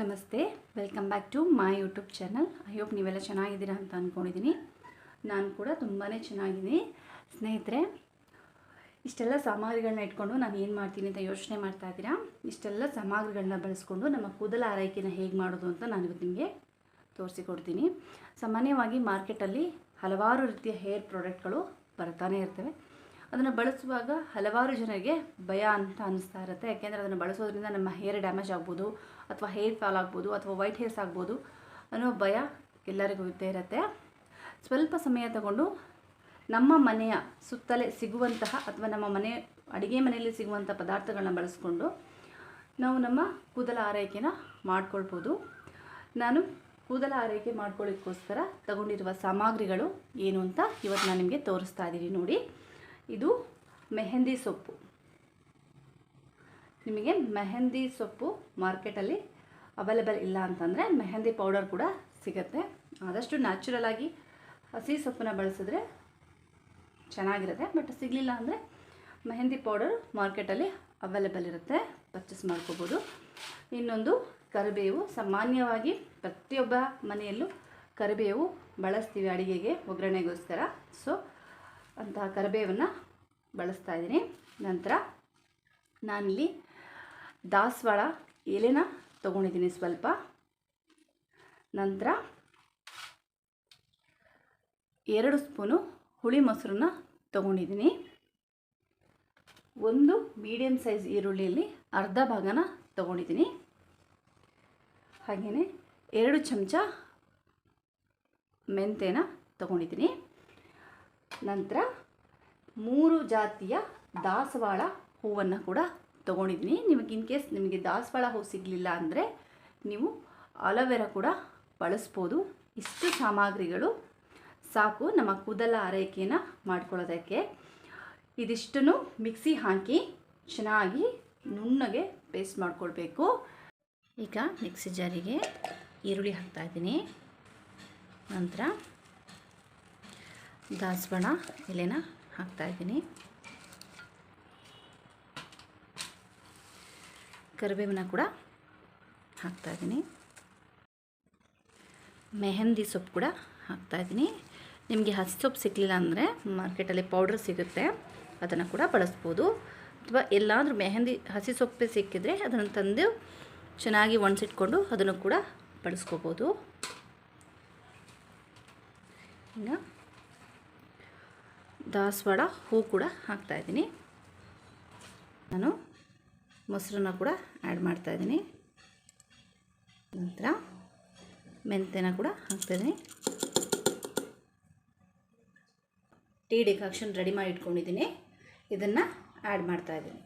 ನಮಸ್ತೆ welcome back to my YouTube channel I hope ನೀವೆಲ್ಲ ಚೆನ್ನಾಗಿದ್ದೀರಾ ಅಂತ ಅಂದ್ಕೊಂಡಿದ್ದೀನಿ ನಾನು ಕೂಡ ತುಂಬಾ ಚೆನ್ನಾಗಿದ್ದೀನಿ. ಸ್ನೇಹಿತರೆ, ಇಷ್ಟೆಲ್ಲ ಸಾಮಗ್ರಿಗಳನ್ನ ಇಟ್ಕೊಂಡು ನಾನು ಏನು ಮಾಡ್ತೀನಿ ಅಂತ ಯೋಚನೆ ಮಾಡ್ತಾ ಇದ್ದೀರಾ? ಇಷ್ಟೆಲ್ಲ ಸಾಮಗ್ರಿಗಳನ್ನ ಬಳಸ್ಕೊಂಡು ನಮ್ಮ ಕೂದಲ ಆರೈಕೆನ ಹೇಗೆ ಮಾಡೋದು ಅಂತ ನಾನು ಇವತ್ತು ನಿಮಗೆ ತೋರಿಸಿಕೊಡ್ತೀನಿ. ಸಾಮಾನ್ಯವಾಗಿ ಮಾರ್ಕೆಟಲ್ಲಿ ಹಲವಾರು ರೀತಿಯ ಹೇರ್ ಪ್ರಾಡಕ್ಟ್ಗಳು ಬರ್ತಾನೆ ಇರ್ತವೆ. ಅದನ್ನು ಬಳಸುವಾಗ ಹಲವಾರು ಜನರಿಗೆ ಭಯ ಅಂತ ಅನ್ನಿಸ್ತಾ ಇರುತ್ತೆ. ಯಾಕೆಂದರೆ ಅದನ್ನು ಬಳಸೋದ್ರಿಂದ ನಮ್ಮ ಹೇರ್ ಡ್ಯಾಮೇಜ್ ಆಗ್ಬೋದು, ಅಥವಾ ಹೇರ್ ಫಾಲ್ ಆಗ್ಬೋದು, ಅಥವಾ ವೈಟ್ ಹೇರ್ಸ್ ಆಗ್ಬೋದು ಅನ್ನೋ ಭಯ ಎಲ್ಲರಿಗೂ ಇದ್ದೇ ಇರುತ್ತೆ. ಸ್ವಲ್ಪ ಸಮಯ ತಗೊಂಡು ನಮ್ಮ ಮನೆಯ ಸುತ್ತಲೇ ಸಿಗುವಂತಹ ಅಥವಾ ನಮ್ಮ ಮನೆ, ಅಡುಗೆ ಮನೆಯಲ್ಲಿ ಸಿಗುವಂಥ ಪದಾರ್ಥಗಳನ್ನ ಬಳಸ್ಕೊಂಡು ನಾವು ನಮ್ಮ ಕೂದಲ ಆರೈಕೆನ ಮಾಡ್ಕೊಳ್ಬೋದು. ನಾನು ಕೂದಲ ಆರೈಕೆ ಮಾಡ್ಕೊಳ್ಳೋಕ್ಕೋಸ್ಕರ ತಗೊಂಡಿರುವ ಸಾಮಗ್ರಿಗಳು ಏನು ಅಂತ ಇವತ್ತು ನಾನು ನಿಮಗೆ ತೋರಿಸ್ತಾ ಇದ್ದೀನಿ ನೋಡಿ. ಇದು ಮೆಹಂದಿ ಸೊಪ್ಪು. ನಿಮಗೆ ಮೆಹಂದಿ ಸೊಪ್ಪು ಮಾರ್ಕೆಟಲ್ಲಿ ಅವೈಲೇಬಲ್ ಇಲ್ಲ ಅಂತಂದರೆ ಮೆಹಂದಿ ಪೌಡರ್ ಕೂಡ ಸಿಗುತ್ತೆ. ಆದಷ್ಟು ನ್ಯಾಚುರಲ್ ಆಗಿ ಹಸಿ ಸೊಪ್ಪನ್ನ ಬಳಸಿದ್ರೆ ಚೆನ್ನಾಗಿರುತ್ತೆ. ಬಟ್ ಸಿಗಲಿಲ್ಲ ಅಂದರೆ ಮೆಹಂದಿ ಪೌಡರ್ ಮಾರ್ಕೆಟಲ್ಲಿ ಅವೈಲೇಬಲ್ ಇರುತ್ತೆ. ಪರ್ಚೇಸ್ ಮಾಡ್ಕೋಬೋದು. ಇನ್ನೊಂದು ಕರಿಬೇವು. ಸಾಮಾನ್ಯವಾಗಿ ಪ್ರತಿಯೊಬ್ಬ ಮನೆಯಲ್ಲೂ ಕರಿಬೇವು ಬಳಸ್ತೀವಿ ಅಡುಗೆಗೆ, ಒಗ್ಗರಣೆಗೋಸ್ಕರ. ಅಂತಹ ಕರಿಬೇವನ್ನು ಬಳಸ್ತಾ ಇದ್ದೀನಿ. ನಂತರ ನಾನಿಲ್ಲಿ ದಾಸವಾಳ ಎಲೆನ ತೊಗೊಂಡಿದ್ದೀನಿ ಸ್ವಲ್ಪ. ನಂತರ ಎರಡು ಸ್ಪೂನು ಹುಳಿ ಮೊಸರನ್ನ ತೊಗೊಂಡಿದ್ದೀನಿ. ಒಂದು ಮೀಡಿಯಮ್ ಸೈಜ್ ಈರುಳ್ಳಿಯಲ್ಲಿ ಅರ್ಧ ಭಾಗನ ತೊಗೊಂಡಿದ್ದೀನಿ. ಹಾಗೆಯೇ ಎರಡು ಚಮಚ ಮೆಂತೆನ ತೊಗೊಂಡಿದ್ದೀನಿ. ನಂತರ ಮೂರು ಜಾತಿಯ ದಾಸವಾಳ ಹೂವನ್ನು ಕೂಡ ತೊಗೊಂಡಿದ್ದೀನಿ. ನಿಮಗೆ ಇನ್ ಕೇಸ್ ನಿಮಗೆ ದಾಸವಾಳ ಹೂ ಸಿಗಲಿಲ್ಲ ಅಂದರೆ ನೀವು ಅಲೋವೆರಾ ಕೂಡ ಬಳಸ್ಬೋದು. ಇಷ್ಟು ಸಾಮಗ್ರಿಗಳು ಸಾಕು ನಮ್ಮ ಕೂದಲ ಆರೈಕೆಯನ್ನು ಮಾಡ್ಕೊಳ್ಳೋದಕ್ಕೆ. ಇದಿಷ್ಟನ್ನು ಮಿಕ್ಸಿ ಹಾಕಿ ಚೆನ್ನಾಗಿ ನುಣ್ಣಗೆ ಪೇಸ್ಟ್ ಮಾಡ್ಕೊಳ್ಬೇಕು. ಈಗ ಮಿಕ್ಸಿ ಜಾರಿಗೆ ಈರುಳ್ಳಿ ಹಾಕ್ತಾಯಿದ್ದೀನಿ ನಂತರ ದಾಸವಾಳ ಎಲೆನ ಹಾಕ್ತಾಯಿದ್ದೀನಿ ಕರಿಬೇವನ್ನ ಕೂಡ ಹಾಕ್ತಾಯಿದ್ದೀನಿ ಮೆಹಂದಿ ಸೊಪ್ಪು ಕೂಡ ಹಾಕ್ತಾಯಿದ್ದೀನಿ ನಿಮಗೆ ಹಸಿ ಸೊಪ್ಪು ಸಿಗಲಿಲ್ಲ ಅಂದರೆ ಮಾರ್ಕೆಟಲ್ಲಿ ಪೌಡ್ರ್ ಸಿಗುತ್ತೆ. ಅದನ್ನು ಕೂಡ ಬಳಸ್ಬೋದು. ಅಥವಾ ಎಲ್ಲಾದರೂ ಮೆಹಂದಿ ಹಸಿ ಸೊಪ್ಪೆ ಸಿಕ್ಕಿದ್ರೆ ಅದನ್ನು ತಂದು ಚೆನ್ನಾಗಿ ಒಣಸಿಟ್ಕೊಂಡು ಅದನ್ನು ಕೂಡ ಬಳಸ್ಕೋಬೋದು. ಇನ್ನು ದಾಸವಾಳ ಹೂ ಕೂಡ ಹಾಕ್ತಾಯಿದ್ದೀನಿ ನಾನು ಮೊಸರನ್ನ ಕೂಡ ಆ್ಯಡ್ ಮಾಡ್ತಾಯಿದ್ದೀನಿ ನಂತರ ಮೆಂತೆನ ಕೂಡ ಹಾಕ್ತಾಯಿದ್ದೀನಿ ಟೀ ಡಿಕಾಕ್ಷನ್ ರೆಡಿ ಮಾಡಿ ಇಟ್ಕೊಂಡಿದ್ದೀನಿ. ಇದನ್ನು ಆ್ಯಡ್ ಮಾಡ್ತಾಯಿದ್ದೀನಿ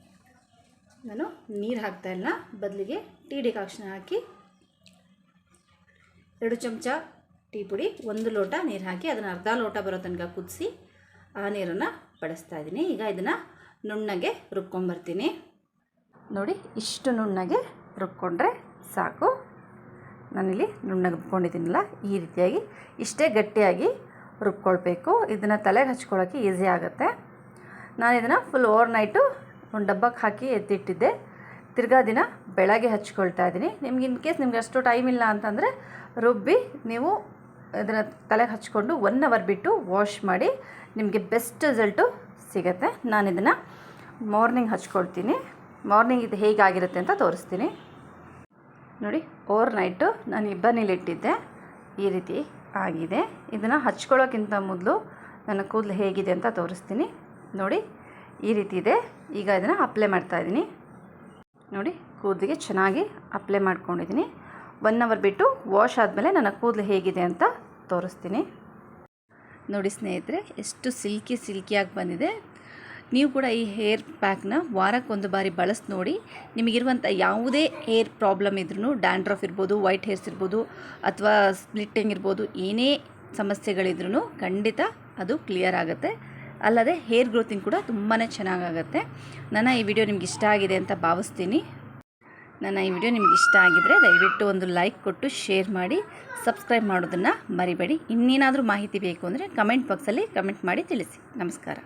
ನಾನು ನೀರು ಹಾಕ್ತಾಯಿಲ್ಲ ಬದಲಿಗೆ ಟೀ ಡಿಕಾಕ್ಷನ್ ಹಾಕಿ ಎರಡು ಚಮಚ ಟೀ ಪುಡಿ, ಒಂದು ಲೋಟ ನೀರು ಹಾಕಿ ಅದನ್ನು ಅರ್ಧ ಲೋಟ ಬರೋ ತನಕ ಕುದಿಸಿ ಆ ನೀರನ್ನು ಬಳಸ್ತಾ ಇದ್ದೀನಿ. ಈಗ ಇದನ್ನು ನುಣ್ಣಗೆ ರುಬ್ಕೊಂಬರ್ತೀನಿ. ನೋಡಿ, ಇಷ್ಟು ನುಣ್ಣಗೆ ರುಬ್ಕೊಂಡ್ರೆ ಸಾಕು. ನಾನಿಲ್ಲಿ ನುಣ್ಣಗೆ ರುಬ್ಕೊಂಡಿದ್ದೀನಲ್ಲ, ಈ ರೀತಿಯಾಗಿ ಇಷ್ಟೇ ಗಟ್ಟಿಯಾಗಿ ರುಬ್ಕೊಳ್ಬೇಕು. ಇದನ್ನು ತಲೆಗೆ ಹಚ್ಕೊಳ್ಳೋಕ್ಕೆ ಈಸಿ ಆಗುತ್ತೆ. ನಾನು ಇದನ್ನು ಫುಲ್ ಓವರ್ ನೈಟು ಒಂದು ಡಬ್ಬಕ್ಕೆ ಹಾಕಿ ಎತ್ತಿಟ್ಟಿದ್ದೆ. ತಿರ್ಗಾ ದಿನ ಬೆಳಗ್ಗೆ ಹಚ್ಕೊಳ್ತಾ ಇದ್ದೀನಿ. ನಿಮ್ಗೆ ಇನ್ ಕೇಸ್ ನಿಮ್ಗೆ ಅಷ್ಟು ಟೈಮ್ ಇಲ್ಲ ಅಂತಂದರೆ ರುಬ್ಬಿ ನೀವು ಇದನ್ನು ತಲೆಗೆ ಹಚ್ಕೊಂಡು ಒನ್ ಅವರ್ ಬಿಟ್ಟು ವಾಶ್ ಮಾಡಿ ನಿಮಗೆ ಬೆಸ್ಟ್ ರಿಸಲ್ಟು ಸಿಗುತ್ತೆ. ನಾನು ಇದನ್ನು ಮಾರ್ನಿಂಗ್ ಹಚ್ಕೊಳ್ತೀನಿ. ಮಾರ್ನಿಂಗ್ ಇದು ಹೇಗಾಗಿರುತ್ತೆ ಅಂತ ತೋರಿಸ್ತೀನಿ. ನೋಡಿ ಓವರ್ ನೈಟು ನಾನು ಇಬ್ಬನಿಲಿಟ್ಟಿದ್ದೆ. ಈ ರೀತಿ ಆಗಿದೆ. ಇದನ್ನು ಹಚ್ಕೊಳ್ಳೋಕ್ಕಿಂತ ಮೊದಲು ನನ್ನ ಕೂದಲು ಹೇಗಿದೆ ಅಂತ ತೋರಿಸ್ತೀನಿ. ನೋಡಿ, ಈ ರೀತಿ ಇದೆ. ಈಗ ಇದನ್ನು ಅಪ್ಲೈ ಮಾಡ್ತಾಯಿದ್ದೀನಿ ನೋಡಿ, ಕೂದಲಿಗೆ ಚೆನ್ನಾಗಿ ಅಪ್ಲೈ ಮಾಡ್ಕೊಂಡಿದ್ದೀನಿ. ಒನ್ ಅವರ್ ಬಿಟ್ಟು ವಾಶ್ ಆದಮೇಲೆ ನನ್ನ ಕೂದಲು ಹೇಗಿದೆ ಅಂತ ತೋರಿಸ್ತೀನಿ. ನೋಡಿ ಸ್ನೇಹಿತರೆ, ಎಷ್ಟು ಸಿಲ್ಕಿ ಸಿಲ್ಕಿಯಾಗಿ ಬಂದಿದೆ. ನೀವು ಕೂಡ ಈ ಹೇರ್ ಪ್ಯಾಕ್ನ ವಾರಕ್ಕೊಂದು ಬಾರಿ ಬಳಸಿ ನೋಡಿ. ನಿಮಗಿರುವಂಥ ಯಾವುದೇ ಹೇರ್ ಪ್ರಾಬ್ಲಮ್ ಇದ್ರೂ, ಡ್ಯಾಂಡ್ರಫ್ ಇರ್ಬೋದು, ವೈಟ್ ಹೇರ್ಸ್ ಇರ್ಬೋದು, ಅಥವಾ ಸ್ಪ್ಲಿಟ್ಟಿಂಗ್ ಇರ್ಬೋದು, ಏನೇ ಸಮಸ್ಯೆಗಳಿದ್ರೂ ಖಂಡಿತ ಅದು ಕ್ಲಿಯರ್ ಆಗುತ್ತೆ. ಅಲ್ಲದೆ ಹೇರ್ ಗ್ರೋತಿಂಗ್ ಕೂಡ ತುಂಬಾ ಚೆನ್ನಾಗಾಗತ್ತೆ. ನನ್ನ ಈ ವಿಡಿಯೋ ನಿಮ್ಗೆ ಇಷ್ಟ ಆಗಿದೆ ಅಂತ ಭಾವಿಸ್ತೀನಿ. ನನ್ನ ಈ ವಿಡಿಯೋ ನಿಮ್ಗೆ ಇಷ್ಟ ಆಗಿದರೆ ದಯವಿಟ್ಟು ಒಂದು ಲೈಕ್ ಕೊಟ್ಟು ಶೇರ್ ಮಾಡಿ, ಸಬ್ಸ್ಕ್ರೈಬ್ ಮಾಡೋದನ್ನು ಮರಿಬೇಡಿ. ಇನ್ನೇನಾದರೂ ಮಾಹಿತಿ ಬೇಕು ಅಂದರೆ ಕಮೆಂಟ್ ಬಾಕ್ಸಲ್ಲಿ ಕಮೆಂಟ್ ಮಾಡಿ ತಿಳಿಸಿ. ನಮಸ್ಕಾರ.